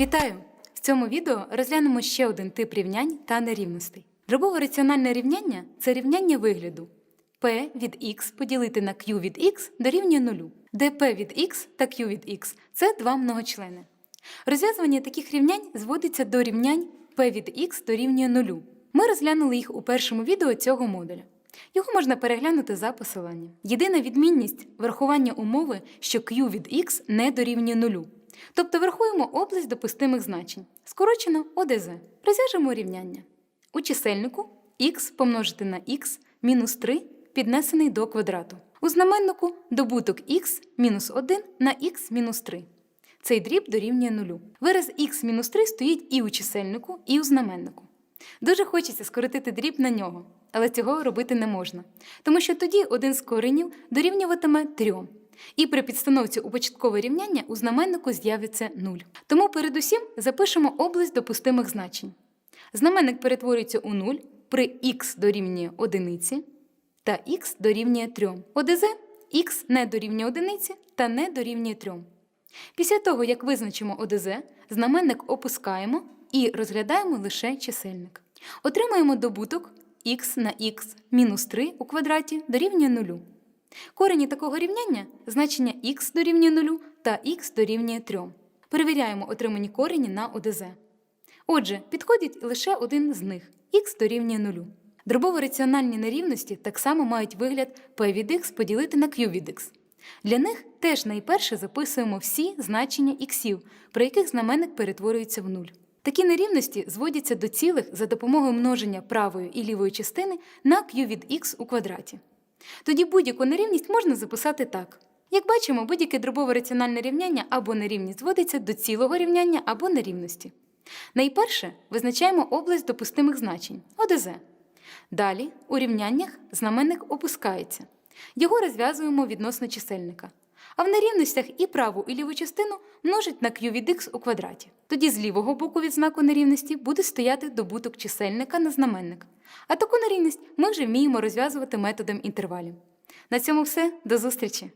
Вітаю! В цьому відео розглянемо ще один тип рівнянь та нерівностей. Дробове раціональне рівняння це рівняння вигляду p від x поділити на q від x дорівнює нулю, де p від x та q від x – це два многочлени. Розв'язування таких рівнянь зводиться до рівнянь p від x дорівнює нулю. Ми розглянули їх у першому відео цього модуля. Його можна переглянути за посиланням. Єдина відмінність врахування умови, що q від x не дорівнює нулю. Тобто врахуємо область допустимих значень. Скорочено ОДЗ. Розв'яжемо рівняння. У чисельнику х помножити на х мінус 3 піднесений до квадрату. У знаменнику добуток х мінус 1 на х мінус 3. Цей дріб дорівнює нулю. Вираз х мінус 3 стоїть і у чисельнику, і у знаменнику. Дуже хочеться скоротити дріб на нього, але цього робити не можна, тому що тоді один з коренів дорівнюватиме 3. І при підстановці у початкове рівняння у знаменнику з'явиться 0. Тому передусім запишемо область допустимих значень. Знаменник перетворюється у 0 при х дорівнює 1 та х дорівнює 3. ОДЗ х не дорівнює 1 та не дорівнює 3. Після того, як визначимо ОДЗ, знаменник опускаємо і розглядаємо лише чисельник. Отримаємо добуток х на х мінус 3 у квадраті дорівнює 0. Корені такого рівняння значення х дорівнює 0 та х дорівнює 3. Перевіряємо отримані корені на ОДЗ. Отже, підходить лише один з них х дорівнює 0. Дробово-раціональні нерівності так само мають вигляд p від x поділити на q від x. Для них теж найперше записуємо всі значення іксів, при яких знаменник перетворюється в нуль. Такі нерівності зводяться до цілих за допомогою множення правої і лівої частини на q від x у квадраті. Тоді будь-яку нерівність можна записати так. Як бачимо, будь-яке дробове раціональне рівняння або нерівність зводиться до цілого рівняння або нерівності. Найперше визначаємо область допустимих значень ОДЗ. Далі у рівняннях знаменник опускається. Його розв'язуємо відносно чисельника. А в нерівностях і праву, і ліву частину множить на q від x у квадраті. Тоді з лівого боку від знаку нерівності буде стояти добуток чисельника на знаменник. А таку нерівність ми вже вміємо розв'язувати методом інтервалів. На цьому все. До зустрічі!